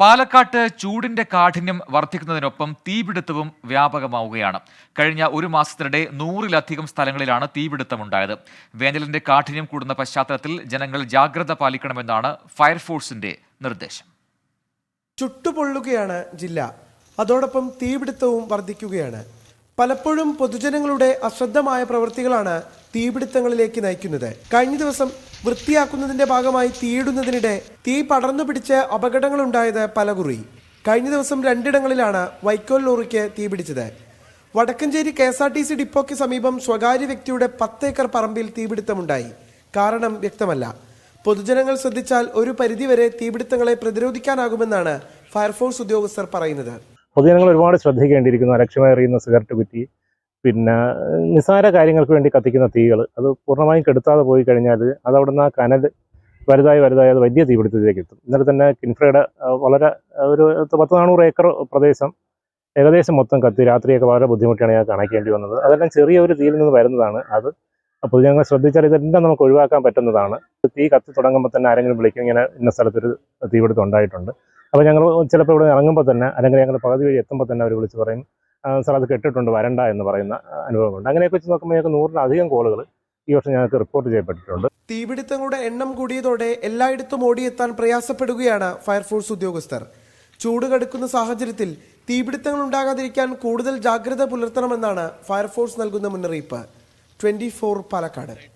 പാലക്കാട്ട് ചൂടിന്റെ കാഠിന്യം വർദ്ധിക്കുന്നതിനൊപ്പം തീപിടുത്തവും വ്യാപകമാവുകയാണ്. കഴിഞ്ഞ ഒരു മാസത്തിനിടെ നൂറിലധികം സ്ഥലങ്ങളിലാണ് തീപിടുത്തമുണ്ടായത്. വേനലിന്റെ കാഠിന്യം കൂടുന്ന പശ്ചാത്തലത്തിൽ ജനങ്ങൾ ജാഗ്രത പാലിക്കണമെന്നാണ് ഫയർഫോഴ്സിന്റെ നിർദ്ദേശം. ചുട്ടുപൊള്ളുകയാണ് ജില്ല. അതോടൊപ്പം തീപിടുത്തവും വർദ്ധിക്കുകയാണ്. പലപ്പോഴും പൊതുജനങ്ങളുടെ അശ്രദ്ധമായ പ്രവൃത്തികളാണ് തീപിടുത്തങ്ങളിലേക്ക് നയിക്കുന്നത്. കഴിഞ്ഞ ദിവസം വൃത്തിയാക്കുന്നതിന്റെ ഭാഗമായി തീയിടുന്നതിനിടെ തീ പടർന്നു പിടിച്ച് അപകടങ്ങളുണ്ടായത് പലകുറി. കഴിഞ്ഞ ദിവസം രണ്ടിടങ്ങളിലാണ് വൈക്കോൽ ലോറിക്ക് തീപിടിച്ചത് Vadakkanchery K S R T C ഡിപ്പോയ്ക്ക് സമീപം സ്വകാര്യ വ്യക്തിയുടെ പത്തേക്കർ പറമ്പിൽ തീപിടുത്തമുണ്ടായി. കാരണം വ്യക്തമല്ല. പൊതുജനങ്ങൾ ശ്രദ്ധിച്ചാൽ ഒരു പരിധിവരെ തീപിടുത്തങ്ങളെ പ്രതിരോധിക്കാനാകുമെന്നാണ് ഫയർഫോഴ്സ് ഉദ്യോഗസ്ഥർ പറയുന്നത്. പൊതുജനങ്ങൾ ഒരുപാട് ശ്രദ്ധിക്കേണ്ടിയിരിക്കുന്നു. അലക്ഷ്യമായി എറിയുന്ന സിഗരറ്റ് കുറ്റി പിന്നെ നിസ്സാര കാര്യങ്ങൾക്ക് വേണ്ടി കത്തിക്കുന്ന തീകൾ അത് പൂർണമായും കെടുത്താതെ പോയി കഴിഞ്ഞാൽ അത് ആ കനൽ വലുതായി വലുതായി അത് വലിയ തീപിടുത്തത്തിലേക്ക് എത്തും. ഇന്നലെ തന്നെ കിൻഫ്രയുടെ വളരെ ഒരു പത്ത് നാനൂറ് ഏക്കർ പ്രദേശം ഏകദേശം മൊത്തം കത്തി. രാത്രിയൊക്കെ വളരെ ബുദ്ധിമുട്ടിയാണ് ഞാൻ കാണിക്കേണ്ടി വന്നത്. അതെല്ലാം ചെറിയ ഒരു തീയിൽ നിന്ന് വരുന്നതാണ്. അത് പൊതുജനങ്ങൾ ശ്രദ്ധിച്ചാൽ ഇതെല്ലാം നമുക്ക് ഒഴിവാക്കാൻ പറ്റുന്നതാണ്. തീ കത്തി തുടങ്ങുമ്പോൾ തന്നെ ആരെങ്കിലും വിളിക്കും. ഇങ്ങനെ ഇന്ന സ്ഥലത്തൊരു തീപിടുത്തം ഉണ്ടായിട്ടുണ്ട്. അപ്പോൾ ഞങ്ങൾ ചിലപ്പോൾ ഇവിടെ ഇറങ്ങുമ്പോൾ തന്നെ അല്ലെങ്കിൽ ഞങ്ങൾ പകുതി വഴി എത്തുമ്പോൾ തന്നെ അവർ വിളിച്ച് പറയും "ആ, സാർ അത് കെട്ടിട്ടുണ്ട് വരണ്ട എന്ന് പറയുന്ന അനുഭവമുണ്ട്. അങ്ങനെയൊക്കെ വെച്ച് നോക്കുമ്പോൾ ഞങ്ങൾക്ക് നൂറിലധികം കോളുകൾ ഈ വർഷം ഞങ്ങൾക്ക് റിപ്പോർട്ട് ചെയ്യപ്പെട്ടിട്ടുണ്ട്. തീപിടുത്തങ്ങളുടെ എണ്ണം കൂടിയതോടെ എല്ലായിടത്തും ഓടിയെത്താൻ പ്രയാസപ്പെടുകയാണ് ഫയർഫോഴ്സ് ഉദ്യോഗസ്ഥർ. ചൂട് കടുക്കുന്ന സാഹചര്യത്തിൽ തീപിടുത്തങ്ങൾ ഉണ്ടാകാതിരിക്കാൻ കൂടുതൽ ജാഗ്രത പുലർത്തണമെന്നാണ് ഫയർഫോഴ്സ് നൽകുന്ന മുന്നറിയിപ്പ്. Twenty four Palakkad.